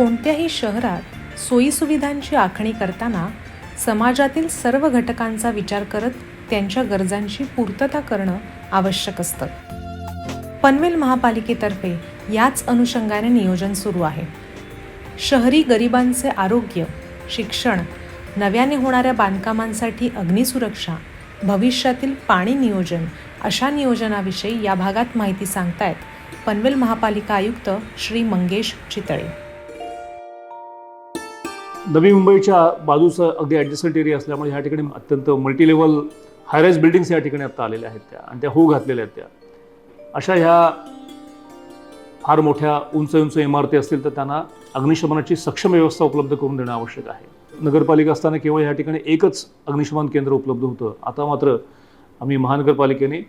कोणत्याही शहरात सोयीसुविधांची आखणी करताना समाजातील सर्व घटकांचा विचार करत त्यांच्या गरजांची पूर्तता करणं आवश्यक असतं. पनवेल महापालिकेतर्फे याच अनुषंगाने नियोजन सुरू आहे. शहरी गरिबांचे आरोग्य शिक्षण नव्याने होणाऱ्या बांधकामांसाठी अग्निसुरक्षा भविष्यातील पाणी नियोजन अशा नियोजनाविषयी या भागात माहिती सांगतायत पनवेल महापालिका आयुक्त श्री मंगेश चितळे. नवी मुंबईच्या बाजूचं अगदी ॲडजस्टंट एरिया असल्यामुळे ह्या ठिकाणी अत्यंत मल्टीलेवल हायराईज बिल्डिंग्स या ठिकाणी आता आलेल्या आहेत त्या आणि त्या होऊ घातलेल्या आहेत त्या. अशा ह्या फार मोठ्या उंच उंच इमारती असतील तर त्यांना अग्निशमनाची सक्षम व्यवस्था उपलब्ध करून देणं आवश्यक आहे. नगरपालिका असताना केवळ ह्या ठिकाणी एकच अग्निशमन केंद्र उपलब्ध होतं. आता मात्र आम्ही महानगरपालिकेने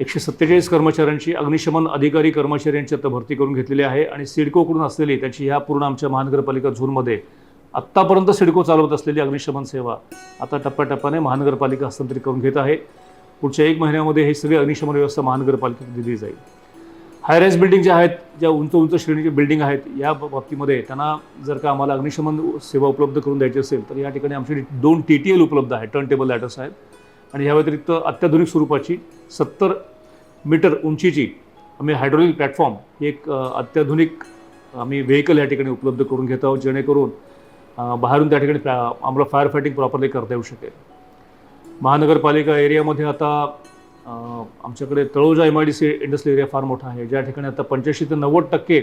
एकशे सत्तेचाळीस कर्मचाऱ्यांची अग्निशमन अधिकारी कर्मचाऱ्यांची आता भरती करून घेतलेली आहे आणि सिडकोकडून असलेली त्याची ह्या पूर्ण आमच्या महानगरपालिका झोनमध्ये आत्तापर्यंत सिडको चालवत असलेली अग्निशमन सेवा आता टप्प्याटप्प्याने महानगरपालिका हस्तांतरित करून घेत आहे. पुढच्या एक महिन्यामध्ये हे सगळी अग्निशमन व्यवस्था महानगरपालिकेत दिली जाईल. हायराईज बिल्डिंग ज्या आहेत ज्या उंच उंच श्रेणीचे बिल्डिंग आहेत या बाबतीमध्ये त्यांना जर का आम्हाला अग्निशमन सेवा उपलब्ध करून द्यायची असेल तर या ठिकाणी आमची दोन टी टी एल उपलब्ध आहेत टर्न टेबल लॅटर्स आहेत आणि ह्या व्यतिरिक्त अत्याधुनिक स्वरूपाची सत्तर मीटर उंचीची आम्ही हायड्रोलिक प्लॅटफॉर्म एक अत्याधुनिक आम्ही व्हेकल या ठिकाणी उपलब्ध करून घेत आहोत जेणेकरून बाहेरून त्या ठिकाणी आम्हाला फायर फायटिंग प्रॉपरली करता येऊ शकेल. महानगरपालिका एरियामध्ये आता आमच्याकडे Taloja M I D C industrial area फार मोठा आहे ज्या ठिकाणी आता पंच्याऐंशी ते नव्वद टक्के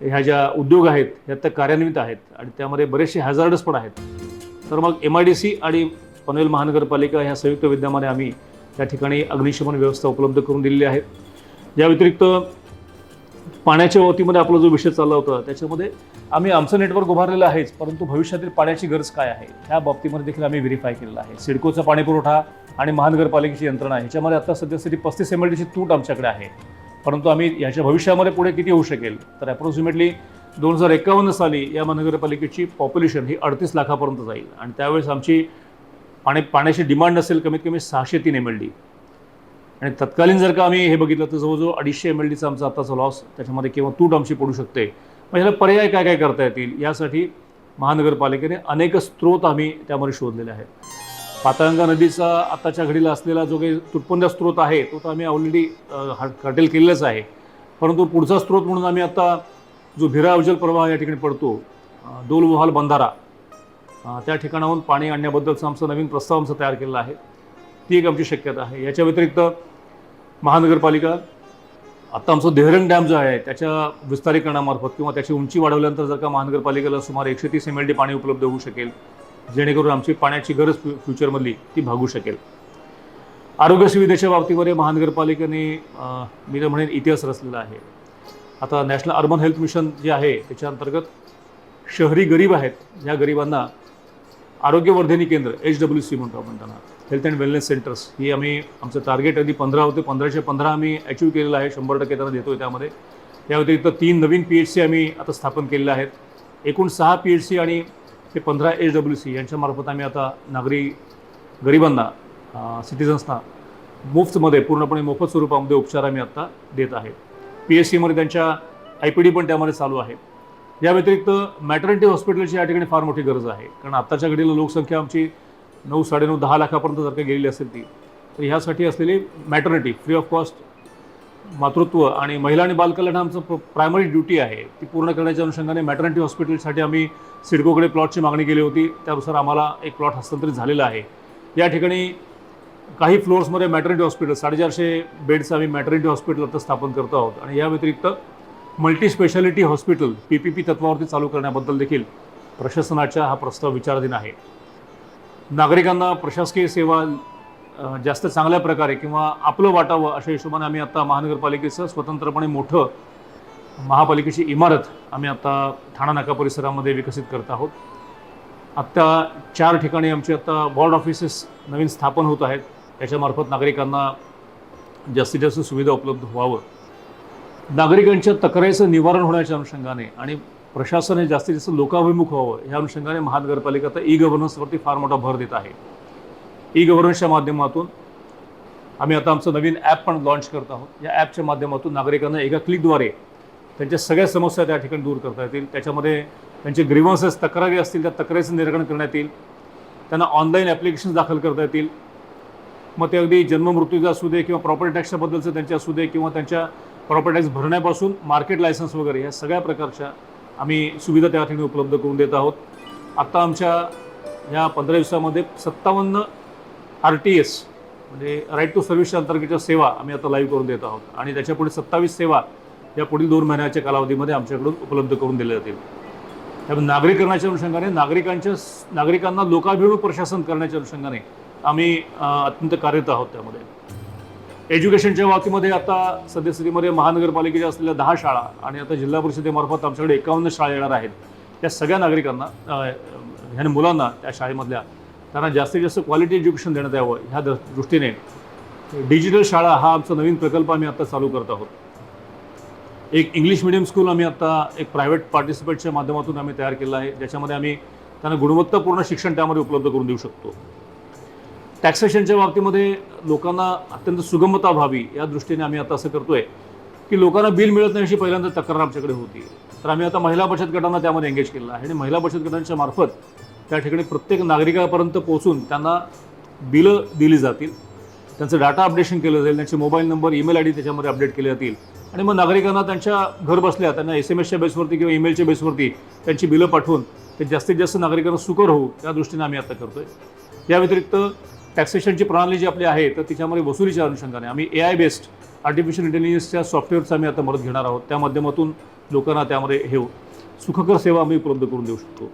ह्या ज्या उद्योग आहेत ह्या त्या कार्यान्वित आहेत आणि त्यामध्ये बरेचसे हॅझार्डस पण आहेत. तर मग एम आय डी सी आणि पनवेल महानगरपालिका ह्या संयुक्त विद्यमाने आम्ही त्या ठिकाणी अग्निशमन व्यवस्था उपलब्ध करून दिलेली आहे. या व्यतिरिक्त पाण्याच्या बाबतीमध्ये आपला जो विषय चालला होता त्याच्यामध्ये आम्ही आमचं नेटवर्क उभारलेलं आहेच परंतु भविष्यातील पाण्याची गरज काय आहे ह्या बाबतीमध्ये देखील आम्ही व्हेरीफाय केलेलं आहे. सिडकोचा पाणी पुरवठा आणि महानगरपालिकेची यंत्रणा ह्याच्यामध्ये आता सध्यासाठी पस्तीस एम एल डीची तूट आमच्याकडे आहे. परंतु आम्ही याच्या भविष्यामध्ये पुढे किती होऊ शकेल तर अप्रॉक्सिमेटली दोन हजार एकावन्न साली या महानगरपालिकेची पॉप्युलेशन ही अडतीस लाखापर्यंत जाईल. आणि त्यावेळेस आमची पाणी पाण्याची डिमांड असेल कमीत कमी सहाशे तीन एम एल डी आणि तत्कालीन जर का आम्ही हे बघितलं तर जवळजवळ अडीचशे एम एल डीचा आमचा आत्ताचा लॉस त्याच्यामध्ये किंवा तूट आमची पडू शकते. मग ह्याला पर्याय काय काय करता येतील? यासाठी महानगरपालिकेने अनेक स्रोत आम्ही त्यामध्ये शोधलेले आहेत. पाताळगंगा नदीचा आत्ताच्या घडीला असलेला जो काही तुटपुंजा स्रोत आहे तो तर आम्ही ऑलरेडी हटेल केलेलाच आहे. परंतु पुढचा स्रोत म्हणून आम्ही आता जो भिरा अवजल प्रवाह या ठिकाणी पडतो अं, बंधारा त्या ठिकाणाहून पाणी आणण्याबद्दलचा आमचा नवीन प्रस्ताव आमचा तयार केलेला आहे. ती एक आमची शक्यता आहे. याच्या व्यतिरिक्त महानगरपालिका आत्ता आमचं देहरंग डॅम जो आहे त्याच्या विस्तारीकरणामार्फत किंवा त्याची उंची वाढवल्यानंतर जर का महानगरपालिकेला सुमारे एकशे तीस एम एल डी पाणी उपलब्ध होऊ शकेल जेणेकरून आमची पाण्याची गरज फ्यु फ्युचरमधली ती भागू शकेल. आरोग्य सुविधेच्या बाबतीमध्ये महानगरपालिकेने मी तर म्हणेन इतिहास रचलेला आहे. आता नॅशनल अर्बन हेल्थ मिशन जे आहे त्याच्या अंतर्गत शहरी गरीब आहेत ह्या गरिबांना आरोग्यवर्धिनी केंद्र एच डब्ल्यू सी म्हणतो आपण त्यांना. हेल्थ अँड वेलनेस सेंटर्स ही आम्ही आमचं टार्गेट आधी पंधरा होते पंधराशे पंधरा आम्ही अचीव केलेलं आहे शंभर टक्के त्यांना देतो आहे त्यामध्ये. या व्यतिरिक्त तीन नवीन पी एच सी आम्ही आता स्थापन केलेले आहेत. एकूण सहा पी एच सी आणि ते पंधरा एच डब्ल्यू सी यांच्यामार्फत आम्ही आता नागरी गरिबांना सिटिझन्सना मुफ्तमध्ये पूर्णपणे मोफत स्वरूपामध्ये उपचार आम्ही आत्ता देत आहे. पी एच सीमध्ये त्यांच्या आय पी डी पण त्यामध्ये चालू आहे. या व्यतिरिक्त मॅटर्निटी हॉस्पिटलची या ठिकाणी फार मोठी गरज आहे. कारण आत्ताच्या घडीला लोकसंख्या आमची नऊ साडेनऊ दहा लाखापर्यंत जर का गेलेली असेल ती तर ह्यासाठी असलेली मॅटर्निटी फ्री ऑफ कॉस्ट मातृत्व आणि महिला आणि बालकल्याण आमचं आमचं प्रायमरी ड्युटी आहे. ती पूर्ण करण्याच्या अनुषंगाने मॅटर्निटी हॉस्पिटलसाठी आम्ही सिडकोकडे प्लॉटची मागणी केली होती. त्यानुसार आम्हाला एक प्लॉट हस्तांतरित झालेला आहे. या ठिकाणी काही फ्लोअर्समध्ये मॅटर्निटी हॉस्पिटल साडेचारशे बेड्स आम्ही मॅटर्निटी हॉस्पिटल आता स्थापन करतो आहोत. आणि या व्यतिरिक्त multi speciality hospital P P P तत्वावरती चालू करण्याबद्दल देखील प्रशासनाच्या हा प्रस्ताव विचाराधीन आहे. नागरिकांना प्रशासकीय सेवा जास्त चांगल्या प्रकारे किंवा आपलं वाटावं अशा हिशोबाने आम्ही आता महानगरपालिकेचं स्वतंत्रपणे मोठं महापालिकेची इमारत आम्ही आता ठाणा नाका परिसरामध्ये विकसित करत आहोत. आत्ता चार ठिकाणी आमचे आता वॉर्ड ऑफिसेस नवीन स्थापन होत आहेत. त्याच्यामार्फत नागरिकांना जास्तीत जास्त सुविधा उपलब्ध व्हावं. नागरिकांच्या तक्रारीचं निवारण होण्याच्या अनुषंगाने आणि प्रशासन हे जास्तीत जास्त लोकाभिमुख व्हावं या अनुषंगाने महानगरपालिका आता ई गव्हर्नन्सवरती फार मोठा भर देत आहे. ई गव्हर्नन्सच्या माध्यमातून आम्ही आता आमचं नवीन ॲप पण लॉन्च करत आहोत. या ॲपच्या माध्यमातून नागरिकांना एका क्लिकद्वारे त्यांच्या सगळ्या समस्या त्या ठिकाणी दूर करता येतील. त्याच्यामध्ये त्यांचे ग्रीवन्सेस तक्रारी असतील त्या तक्रारीचं निराकरण करण्यात येईल. त्यांना ऑनलाईन ॲप्लिकेशन दाखल करता येतील. मग ते अगदी जन्ममृत्यूचं असू दे किंवा प्रॉपर्टी टॅक्सच्याबद्दलचं त्यांचे असू दे किंवा त्यांच्या प्रॉपर्टी टॅक्स भरण्यापासून मार्केट लायसन्स वगैरे ह्या सगळ्या प्रकारच्या आम्ही सुविधा त्या ठिकाणी उपलब्ध करून देत आहोत. आत्ता आमच्या ह्या पंधरा दिवसामध्ये सत्तावन्न आर टी एस म्हणजे राईट टू सर्व्हिसच्या अंतर्गतच्या सेवा आम्ही आता लाईव्ह करून देत आहोत. आणि त्याच्यापुढे सत्तावीस सेवा या पुढील दोन महिन्याच्या कालावधीमध्ये आमच्याकडून उपलब्ध करून दिल्या जातील. त्यामुळे नागरीकरणाच्या अनुषंगाने नागरिकांच्या नागरिकांना लोकाभिमुख प्रशासन करण्याच्या अनुषंगाने आम्ही अत्यंत कार्यरत आहोत त्यामध्ये. एज्युकेशनच्या बाबतीमध्ये आता सद्यस्थितीमध्ये महानगरपालिकेच्या असलेल्या दहा शाळा आणि आता जिल्हा परिषदेमार्फत आमच्याकडे एकावन्न शाळा येणार आहेत. त्या सगळ्या नागरिकांना ह्या मुलांना त्या शाळेमधल्या त्यांना जास्तीत जास्त क्वालिटी एज्युकेशन देण्यात यावं ह्या दृष्टीने डिजिटल शाळा हा आमचा नवीन प्रकल्प आम्ही आता चालू करत आहोत. एक इंग्लिश मिडियम स्कूल आम्ही आता एक प्रायव्हेट पार्टिसिपेटच्या माध्यमातून आम्ही तयार केलं आहे. ज्याच्यामध्ये आम्ही त्यांना गुणवत्तापूर्ण शिक्षण त्यामध्ये उपलब्ध करून देऊ शकतो. टॅक्सेशनच्या बाबतीमध्ये लोकांना अत्यंत सुगमता व्हावी या दृष्टीने आम्ही आता असं करतोय की लोकांना बिल मिळत नाही अशी पहिल्यांदा तक्रार आमच्याकडे होती. तर आम्ही आता महिला बचत गटांना त्यामध्ये एंगेज केलं आहे आणि महिला बचत गटांच्या मार्फत त्या ठिकाणी प्रत्येक नागरिकापर्यंत पोहोचून त्यांना बिलं दिली जातील. त्यांचं डाटा अपडेशन केलं जाईल त्यांचे mobile number email I D त्याच्यामध्ये अपडेट केले जातील. आणि मग नागरिकांना त्यांच्या घर बसल्या त्यांना एस एम एसच्या बेसवरती किंवा ईमेलच्या बेसवरती त्यांची बिलं पाठवून ते जास्तीत जास्त नागरिकांना सुकर होऊ त्या दृष्टीने आम्ही आता करतोय. या व्यतिरिक्त टॅक्सेशनची प्रणाली जी आपली आहे तर तिच्यामध्ये वसुलीच्या अनुषंगाने आम्ही ए आय बेस्ड आर्टिफिशियल इंटेलिजन्सच्या सॉफ्टवेअरचा आम्ही आता मदत घेणार आहोत. त्या माध्यमातून लोकांना त्यामध्ये हे सुखकर सेवा आम्ही उपलब्ध करून देऊ शकतो.